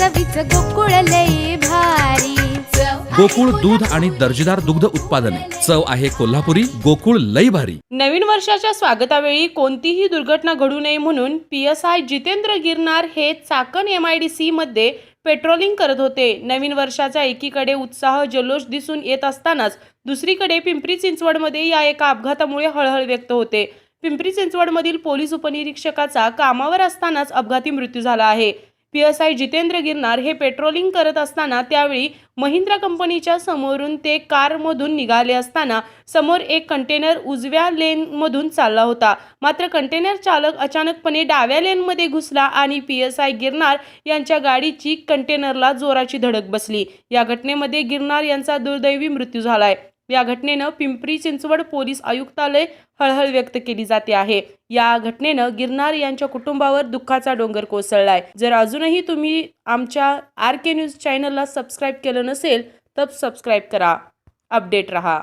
चवीच गोकुळ लई भारी. गोकुळ दूध आणि दर्जेदार दुग्ध उत्पादने. चव आहे कोल्हापुरी गोकुळ लई भारी. नवीन वर्षाच्या स्वागतावेळी कोणतीही दुर्घटना घडू नये म्हणून P S I Jitendra Girnar हे Chakan M I D C मध्ये पेट्रोलिंग करत होते. नवीन वर्षाचा एकीकडे उत्साह जल्लोष दिसून येत असतानाच दुसरीकडे पिंपरी चिंचवडमध्ये या एका अपघातामुळे हळहळ व्यक्त होते. पिंपरी चिंचवडमधील पोलीस उपनिरीक्षकाचा कामावर असतानाच अपघाती मृत्यू झाला आहे. P S I Jitendra Girnar हे पेट्रोलिंग करत असताना त्यावेळी महिंद्रा कंपनीच्या समोरून ते कारमधून निघाले असताना समोर एक कंटेनर उजव्या लेनमधून चालला होता. मात्र कंटेनर चालक अचानकपणे डाव्या लेनमध्ये घुसला आणि पी एस आय गिरनार यांच्या गाडीची कंटेनरला जोराची धडक बसली. या घटनेमध्ये गिरनार यांचा दुर्दैवी मृत्यू झालाय. या घटनेनं पिंपरी चिंचवड पोलीस आयुक्तालय हळहळ व्यक्त केली जाते आहे. या घटनेनं गिरनार यांच्या कुटुंबावर दुःखाचा डोंगर कोसळलाय. जर अजूनही तुम्ही आमच्या आर के न्यूज चॅनलला सबस्क्राईब केलं नसेल तर सबस्क्राईब करा. अपडेट रहा.